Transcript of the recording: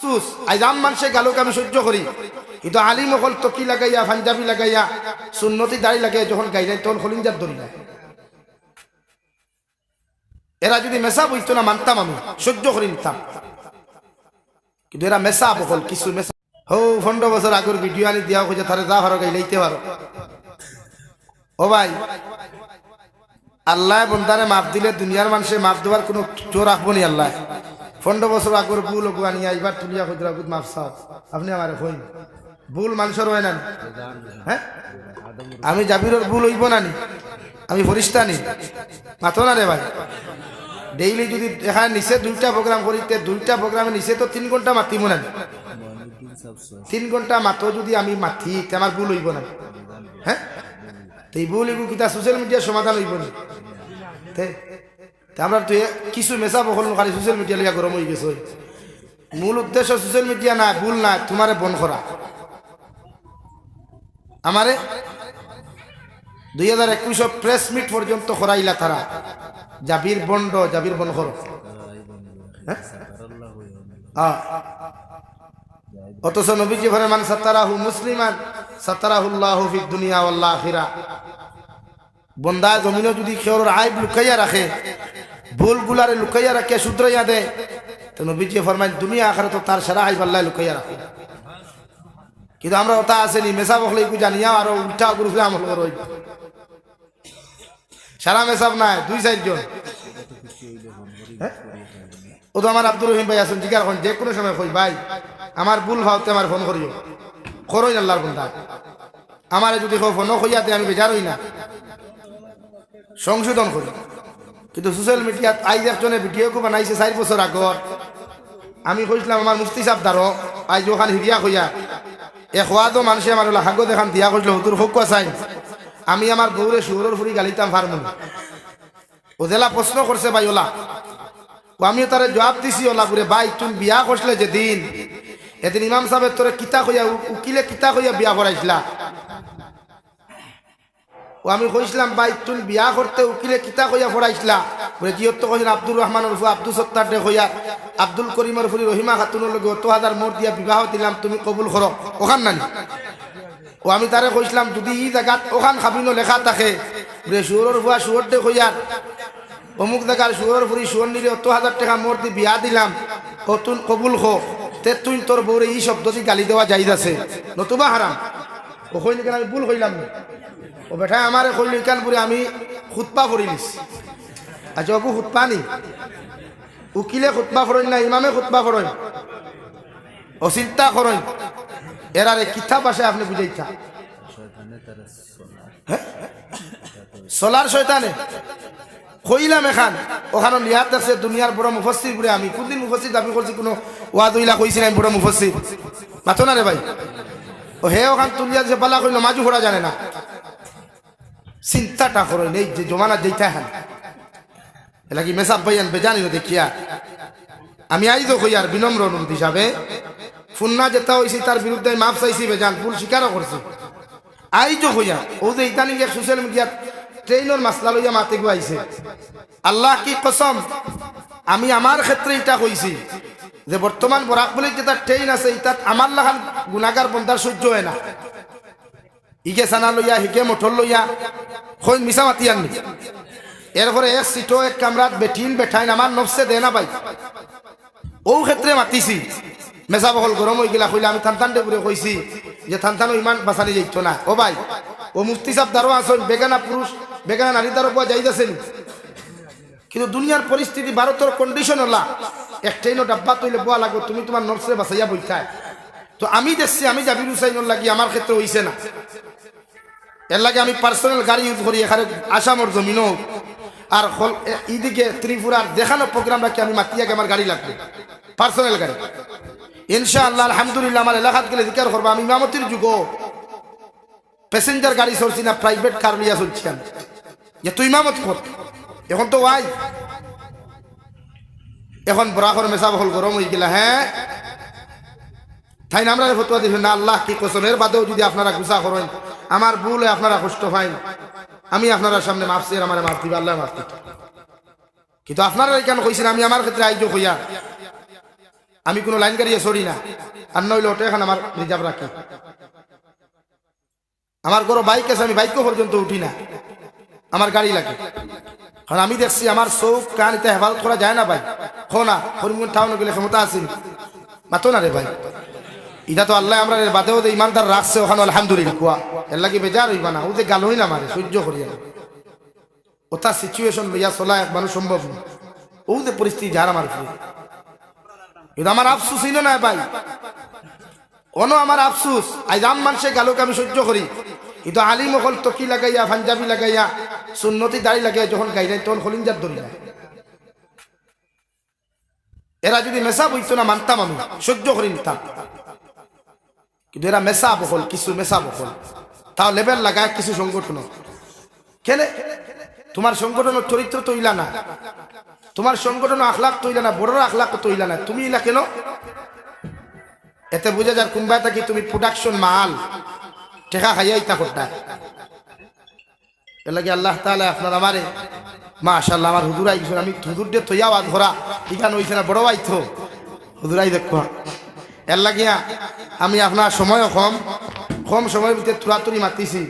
সুস, আজ আম মানুষে গালুক আমি সহ্য করি। কিন্তু আলিম অকল তকি লাগাইয়া, পাঞ্জাবি লাগাইয়া, সুন্নতি দাড়ি লাগাইয়া যখন গাই যায় তখন খলিঞ্জার ধরি যায় এরা যদি মেসা বুঝতো না, মানতাম আমি, সহ্য করে নিতাম। কিন্তু এরা মেসা বকল কিছু মেসা হো, পনেরো বছর আগের ভিডিও আনি দিয়া খুঁজে তারে যা পারো গাই, লইতে পারো। ও ভাই, আল্লাহ বন্দারে মাপ দিলে দুনিয়ার মানুষে মাপ দেওয়ার কোনো জোর রাখব নি, আল্লাহ। পনেরো বছর আগর ভুল ওগু আনি, এইবার তুলিয়া খুঁজরা বুধ মাপ সাপ আপনি আমার কই ভুল মানুষের হয় না? হ্যাঁ? আমি জাবিরের ভুল হইব না নি? আমি ফরিস্তা নি? মাথো না রে ভাই? ডেইলি যদি এখানে নিচে দুইটা প্রোগ্রাম করিতে দুইটা প্রোগ্রামে নিচে তো তিন ঘণ্টা মাতিব না? তিন ঘণ্টা মাতো যদি আমি মাতি আমার ভুল হইব না হ্যাঁ? তো এই ভুল এগুলো কিতা সোশ্যাল মিডিয়ার সমাধান হইব না আমরা তো কিছু মেসা বহল খালি সোশ্যাল মিডিয়া লিয়া গরম হয়ে গেছে। মূল উদ্দেশ্য সোশ্যাল মিডিয়া না, ভুল না, তোমারে বন করা। আমারে দুই হাজার একুশ প্রেস মিট পর্যন্ত করাইলা তারা। জাবির বন্ড, জাবির বন করো। হ্যাঁ? অথচ নবীজি ঘরে মান সাতারাহু মুসলিমান, সাতারাহুল্লাহু ফিদ দুনিয়া ওয়াল আখিরা। বন্দা জমিনে যদি খেওর আইব লুকাইয়া রাখে ভুল গুলারে লুকাইয়া রাখে শুধরাইয়া দে, তো নবীজি ফরমাইন, দুনিয়া আখিরা তো তার সারা আইব আল্লাহ লুকাইয়া রাখে। কিন্তু আমরা ওটা আসেনি মেসা বখলে একটু জানিয়া আর উল্টা গ্রুপে আমল করই সারা মেসাব নাই, দুই চারজন হ্যাঁ? ও তো আমার আব্দুর রহিম ভাই আছেন, জিজ্ঞাসা করেন, যে কোনো সময় কই, ভাই, আমার ভুল ভাবতে আমার ফোন করিও। করই আল্লাহর বন্ধা আমারে যদি ফোনও কইয়াতে আমি বেজার হই না। সংশোধন করি। কিন্তু সোশ্যাল মিডিয়াত আইজ একজনে ভিডিও বানাইছে চার বছর আগর আমি কইছিলাম আমার মুফতি সাহেব দারো আইজ ওখান হিরিয়া কইয়া। এ খোয়াদো মানুষে আমার হাগো দেখান দিয়া কইছিল হুতুর হোক চাই। আমি আমার বউরে শুয়োরের ফুরি গালিতাম ফার্মুন ওদেলা প্রশ্ন করছে ভাই ওলা। ও আমিও তারে জবাব দিছি ওলা করে ভাই তুমি বিয়া করছিলে যেদিন, এদিন ইমাম সাহেবের তোরে কিতা কইয়া উকিলে কিতা কইয়া বিয়া করাইছিলা ও আমি কইছিলাম, ভাই তুমি বিয়া করতে উকিলে কিতা কইয়া পড়াইছিলা বলে, জিয়ত তো কইছেন আব্দুর রহমানের ফুয়া আব্দুল সত্তার দে কইয়া, আব্দুল করিমের ফুলি রহিমা খাতুনের লগে অত হাজার মোট দিয়া বিবাহ দিলাম, তুমি কবুল করো। ওখান নানি। ও আমি তারে কইছিলাম, যদি ই জায়গাত ওখান খাবিনো লেখা থাকে। বলে সুরের ফুয়া সুর দে কইয়ার অমুক জায়গার সুরের ফুরি সুর নিলে অত হাজার টাকা মোট দি বিয়া দিলাম ও কবুল খো তে তুই তোর বউরে এই শব্দ দি গালি দেওয়া যাইদ আছে নতুবা হারাম ও কইনি কেন আমি ভুল কইলাম না? ও বেটা, আমারে কইল ইকান পুরে আমি খুতপা পড়িলিস আচ্ছা ওকু খুতপা নি? উকিলে খুতপা ফরইন না, ইমামে খুতপা ফরইন ও চিন্তা করইন এরারে কিতা ভাষায় আপনি বুঝাইতা? সোলার শয়তানে? কইলাম এখান ওখানে লিয়াত আছে দুনিয়ার বড় মুফসির বলে আমি কোনদিন মুফসির দাবি করছি কোনো ওয়াদ উইলা কইছি আমি বড় মুফসির মাথো না রে ভাই। হে ওখান তুলিয়া যে পালা কইল মাজু ফোড়া জানে না। চিন্তাটা করো নেই যে জমানা যেইটা হ্যান। এলা কি মেসাব ভাইয়ান বেজানি দেখিয়া? আমি আইজো কই আর বিনম্র অনুরোধ হিসাবে। ফুন্না যেটা হয়েছে তার বিরুদ্ধে মাফ চাইছি বেজান ফুল স্বীকারও করছি। আইজো কইয়া, ও যে ইতানি গিয়ে সোশ্যাল মিডিয়াত ট্রেইনের মাসলা লইয়া মাতে গুয়াইছে আল্লাহ কি কসম, আমি আমার ক্ষেত্রে এটা কইছি যে বর্তমান বরাক বলে যেটা ট্রেইন আছে ইতাত আমার লাগান গুণাগার বন্ধার সহ্য হয় না। ইকে সানা লইয়া হিকে মঠর লইয়া কই মিছা মাতি আননি। এরপরে এক সিটো এক কামরাত বেঠিন বেঠাইন আমার নফসে দে না পাই। ও ক্ষেত্রে মাতিছি। মেজা বহল গরম হয়ে গেলা কইলে, আমি থানথান ডে কইছি যে থানথানো ইমান বাঁচানি যাইত না। ও ভাই ও মুফতি সাহেব দারো আসন বেগানা পুরুষ বেগানা নারী পাওয়া যাইতেছেন কিন্তু দুনিয়ার পরিস্থিতি ভারতের কন্ডিশন হলা। একটাই নো ডাব্বা তৈলে বোয়া লাগো তুমি তোমার নর্সে বাঁচাইয়া বইথায় তো আমি দেখছি, আমি জাবির হুসাইন লাগি, আমার ক্ষেত্রে হইছে না। এর লাগে আমি পার্সোনাল গাড়ি ইউজ করি, এখানে আসামর জমিনও। আর হল এইদিকে ত্রিপুরার দেখানো প্রোগ্রাম রাখি, আমি মাতিয়াকে আমার গাড়ি লাগবে। পার্সোনাল গাড়ি। ইনশাআল্লাহ, আলহামদুলিল্লাহ, আমার এলাকাত গেলে জিকার করব। আমি ইমামতির যুগ প্যাসেঞ্জার গাড়ি চলছি না প্রাইভেট কার লিয়া চলছি আমি। যে তুই ইমামত কর। এখন তো ওয়াই। এখন বরাকর মেসা হল গরম হয়ে গেলা হ্যাঁ? তাই আমরা ফতুয়া দিবেন? না, আল্লাহ কি কসমের বাদেও যদি আপনারা গুসা করেন, আমার ভুলে আপনারা কষ্ট পাইন। আমি আপনারা সামনে আর আমার মাফ দিবে, আল্লাহ মাফ দিবে কিন্তু আপনারা কেন কইছেন, আমি আমার ক্ষেত্রে আইজ হইয়া আমি কোনো লাইন গাড়িয়ে সরি না। আর নইলে ওটা এখন আমার রিজার্ভ রাখি। আমার কোনো বাইক আছে, আমি বাইকও পর্যন্ত উঠি না। আমার গাড়ি লাগে। কারণ আমি দেখছি, আমার চৌক কান এটা হেফাজত করা যায় না ভাই। না হরিমুন টাউনে গেলে ক্ষমতা আছে। মাতো না রে ভাই। এটা তো আল্লাহ আমরা বাদেও ইমানদার রাখছে ওখানে, আলহামদুলিল্লাহ, কুয়া। এর লাগি বেজার হইবা না, ও যে গাল হই না সহ্য করিয়া ওটা সিচুয়েশন লইয়া চলা এক মানুষ সম্ভব না। ও যে পরিস্থিতি যার আমার ফিরে কিন্তু আমার আফসুস ছিল না ভাই। অন আমার আফসুস, আজ আম মানুষে গালুকে আমি সহ্য করি। কিন্তু আলিম অকল টকি লাগাইয়া, পাঞ্জাবি লাগাইয়া, সুন্নতি দাড়ি লাগাইয়া যখন গাই যায় তখন হলিঞ্জার ধরি না এরা যদি মেসা বইতো না, মানতাম আমি। সহ্য করি নিতাম কিন্তু এরা মেসা বহল, কিছু মেসা বহল। তাও লেবেল লাগায় কিছু সংগঠন। কেনে তোমার সংগঠনের চরিত্র তৈলা না। তোমার সংগঠন আখলাক তৈলা না, বড়রা আখলাক তৈলা না। তুমি ইলা কেন? এতে বুঝা যার কুম্বায় থাকি তুমি প্রোডাকশন মাল। টেকা খাইয়াই তা এর লাগে আল্লাহ তাহলে আপনার আমারে মাশাল্লাহ আমার হুদুর আইছেন আমি হুদুর দিয়ে থইয়া আজ ইখান ওইখানে বড় আইতো হুদুরাই দেখো এর লাগিয়া আমি আপনার সময়ও কম কম সময়ের ভিতরে তুরাতুরি মাতিছি